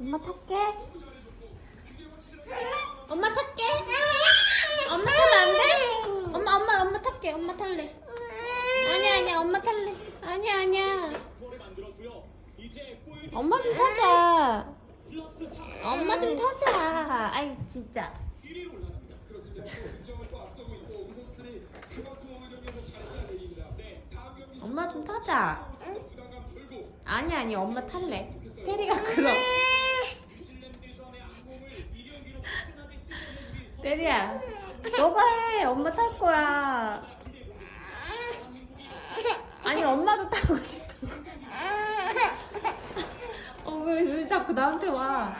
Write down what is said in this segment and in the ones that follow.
엄마 탈게. 엄마 탈게. 엄마 타면 안 돼? 엄마 엄마 엄마 탈게. 엄마 탈래. 아니야 아니야 엄마 탈래. 아니야 아니야. 엄마 좀 타자. 엄마 좀 타자. 아이 진짜. 엄마 좀 타자. 아니 아니 엄마 탈래. 테리가 그럼. 테리야, 너가 해. 엄마 탈 거야. 아니 엄마도 타고 싶다. 어왜 왜 자꾸 나한테 와?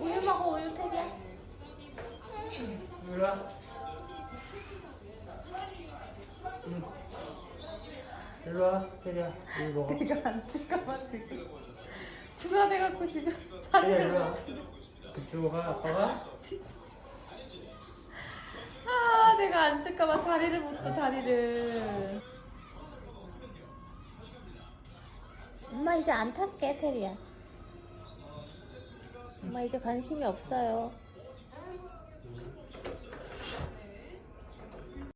우유 먹어 우유 와. 응. 이리 와, 테리야. 우유 먹어. 내가 안 찍까봐 지금 불안해갖고 지금 테리야, 자리를 이리 와. 못 그쪽으로 가, 아빠가. 아 내가 안 찍까봐 자리를 못떠 자리를 엄마 이제 안 탈게 테리야 엄마 이제 관심이 없어요